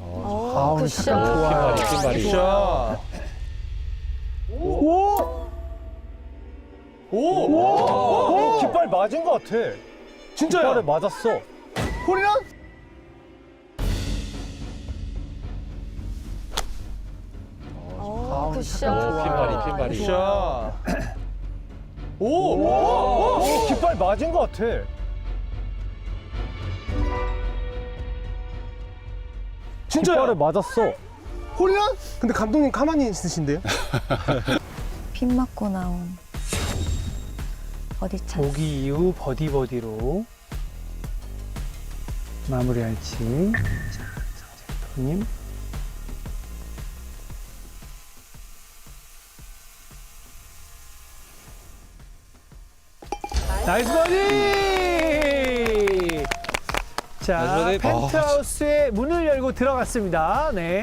아, 굿샷. 좋아요. 핀발이, 핀발이. 굿샷. 오! 오! 오! 깃발 맞은 것 같아. 진짜요? 깃발에 맞았어. 홀이란? 어, 굿샷. 핀발이, 핀발이. 굿샷. 오! 오, 어, 깃발 맞은 것 같아. 진짜요? 맞았어. 홀이란? 근데 감독님 가만히 있으신데요? 핀 맞고 나온 어디 찬스. 보기 이후 버디 버디로 마무리할지. 자, 장재표님. 나이스 버디! 자, 나이스 버디. 펜트하우스의 문을 열고 들어갔습니다. 네.